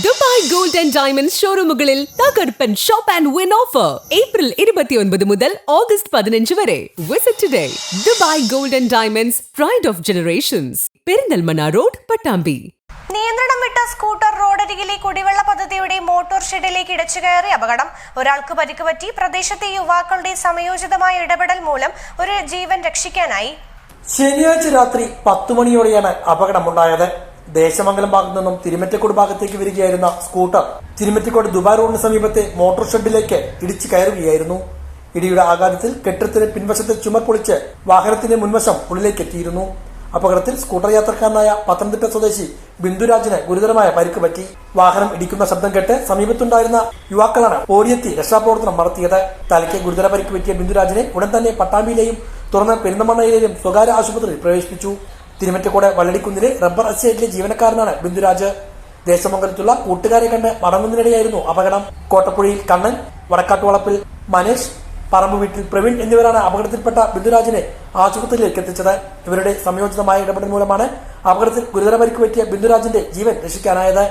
Dubai gold and diamond ഷോറൂമുകളിൽ തകർപ്പൻ shop and win offer. April ഇരുപത്തിയൊൻപത് മുതൽ ഓഗസ്റ്റ് പതിനഞ്ച് വരെ. Visit today Dubai gold and diamonds pride of generations Perinthalmanna road Pattambi. നിയന്ത്രണം വിട്ട സ്കൂട്ടർ റോഡരികിലെ കുടിവെള്ള പദ്ധതിയുടെ മോട്ടോർ ഷെഡിലേക്ക് ഇടച്ചു കയറി അപകടം. ഒരാൾക്ക് പരിക്ക് പറ്റി. പ്രദേശത്തെ യുവാക്കളുടെ സമയോചിതമായ ഇടപെടൽ മൂലം ഒരു ജീവൻ രക്ഷിക്കാനായി. ശനിയാഴ്ച രാത്രി പത്തു മണിയോടെയാണ് അപകടമുണ്ടായത്. ദേശമംഗലം ഭാഗത്തു നിന്നും തിരുമറ്റക്കോട് ഭാഗത്തേക്ക് വരികയായിരുന്ന സ്കൂട്ടർ തിരുമറ്റക്കോട് ദുബായ് റോഡിന് സമീപത്തെ മോട്ടോർ ഷെഡിലേക്ക് ഇടിച്ചു കയറുകയായിരുന്നു. ഇടിയുടെ ആഘാതത്തിൽ കെട്ടിടത്തിന് പിൻവശത്തെ ചുമർ പൊളിച്ച് വാഹനത്തിന്റെ മുൻവശം ഉള്ളിലേക്ക് എത്തിയിരുന്നു അപകടത്തിൽ സ്കൂട്ടർ യാത്രക്കാരനായ പത്തനംതിട്ട സ്വദേശി ബിന്ദുരാജിന് ഗുരുതരമായ പരിക്ക് പറ്റി. വാഹനം ഇടിക്കുന്ന ശബ്ദം കേട്ട് സമീപത്തുണ്ടായിരുന്ന യുവാക്കളാണ് ഓടിയെത്തി രക്ഷാപ്രവർത്തനം നടത്തിയത്. തലയ്ക്ക് ഗുരുതര പരിക്ക് പറ്റിയ ബിന്ദുരാജിനെ ഉടൻ തന്നെ പട്ടാമ്പിയിലെയും തുടർന്ന് പെരിന്തമണ്ണയിലെയും സ്വകാര്യ ആശുപത്രിയിൽ പ്രവേശിപ്പിച്ചു. തിരുമറ്റക്കോട് വള്ളടിക്കുന്നിലെ റബ്ബർ എസ്റ്റേറ്റിലെ ജീവനക്കാരനാണ് ബിന്ദുരാജ്. ദേശമംഗലത്തുള്ള കൂട്ടുകാരെ കണ്ട് മടങ്ങുന്നതിനിടെയായിരുന്നു അപകടം. കോട്ടപ്പുഴയിൽ കണ്ണൻ വടക്കാട്ടുവളപ്പിൽ മനേഷ് പറമ്പ് വീട്ടിൽ പ്രവീൺ എന്നിവരാണ് അപകടത്തിൽപ്പെട്ട ബിന്ദുരാജിനെ ആശുപത്രിയിലേക്ക് എത്തിച്ചത്. ഇവരുടെ സംയോജിതമായ ഇടപെടൽ മൂലമാണ് അപകടത്തിൽ ഗുരുതര പരിക്ക് പറ്റിയ ബിന്ദുരാജിന്റെ ജീവൻ രക്ഷിക്കാനായത്.